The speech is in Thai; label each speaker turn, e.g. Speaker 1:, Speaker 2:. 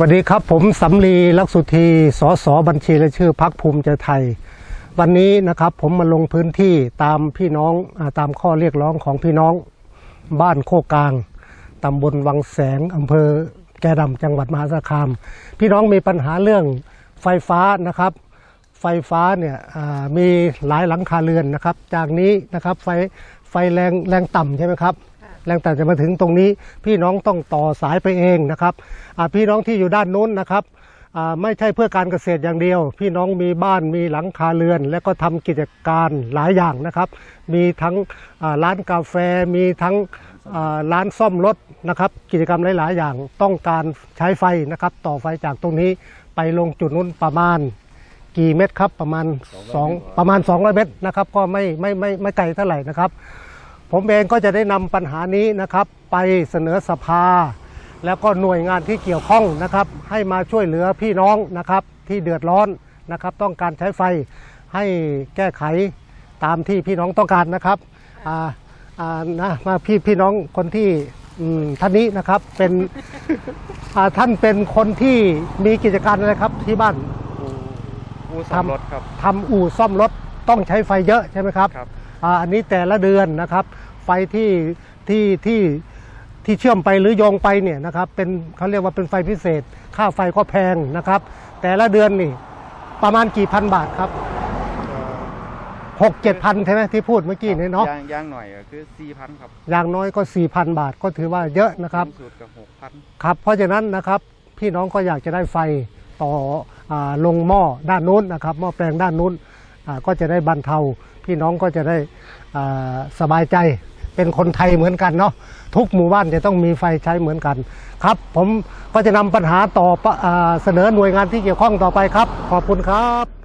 Speaker 1: สวัสดีครับผมสำลีลักษุทีสสบัญชีและชื่อพักภูมิใจไทย วันนี้นะครับผมมาลงพื้นที่ตามพี่น้องตามข้อเรียกร้องของพี่น้อง บ้านโคกลางตำบลวังแสงอำเภอแกดำจังหวัดมหาสารคาม พี่น้องมีปัญหาเรื่องไฟฟ้านะครับ ไฟฟ้าเนี่ยมีหลายหลังคาเรือนนะครับ จากนี้นะครับไฟไฟแรงแรงต่ำใช่ไหมครับ แรงต่จะมาถึงตรงนี้ พี่น้องต้องต่อสายไปเองนะครับอาพี่น้องที่อยู่ด้านนู้นนะครับไม่ใช่เพื่อการเกษตรอย่างเดียว พี่น้องมีบ้านมีหลังคาเรือน และก็ทำกิจการหลายอย่างนะครับ มีทั้งร้านกาแฟมีทั้งร้านซ่อมรถนะครับ กิจกรรมหลาย ๆ อย่างต้องการใช้ไฟนะครับ ต่อไฟจากตรงนี้ไปลงจุดนู้นประมาณกี่เม็ดครับประมาณ2ประมาณ 200 เมตรนะครับ ก็ไม่ไม่ไม่ไม่ไกลเท่าไหร่นะครับ ผมเองก็จะได้นำปัญหานี้นะครับ ไปเสนอสภา แล้วก็หน่วยงานที่เกี่ยวข้องนะครับ ให้มาช่วยเหลือพี่น้องนะครับ ที่เดือดร้อนนะครับ ต้องการใช้ไฟให้แก้ไขตามที่พี่น้องต้องการนะครับอ่าอ่านะมาพี่พี่น้องคนที่อืมท่านนี้นะครับเป็นอ่าท่านเป็นคนที่มีกิจการอะไรครับที่บ้าน
Speaker 2: อูอูสามรถครับ
Speaker 1: ทำอู่ซ่อมรถต้องใช้ไฟเยอะใช่ไหมครับ
Speaker 2: ครับ
Speaker 1: อ่าอันนี้แต่ละเดือนนะครับ ไฟที่ที่ที่ที่เชื่อมไปหรือโยงไปเนี่ยนะครับเป็นเขาเรียกว่าเป็นไฟพิเศษ ค่าไฟก็แพงนะครับ แต่ละเดือนนี่ประมาณกี่พันบาทครับหกเจ็ดพันใช่ไหมที่พูดเมื่อกี้เนี่ยเนาะ
Speaker 2: ย่างย่างหน่อยก็คือสี่พันครับ
Speaker 1: อย่างน้อยก็สี่พันบาทก็ถือว่าเยอะนะครับ
Speaker 2: สูงสุดกับหกพัน
Speaker 1: ครับ เพราะฉะนั้นนะครับพี่น้องก็อยากจะได้ไฟต่ออาลงหม้อด้านนู้นนะครับหม้อแปลงด้านนู้นอ่า ก็จะได้บรรเทาพี่น้องก็จะได้สบายใจเป็นคนไทยเหมือนกันเนาะทุกหมู่บ้านจะต้องมีไฟใช้เหมือนกันครับ ผมก็จะนำปัญหาต่ออเสนอหน่วยงานที่เกี่ยวข้องต่อไปครับ ขอบคุณครับ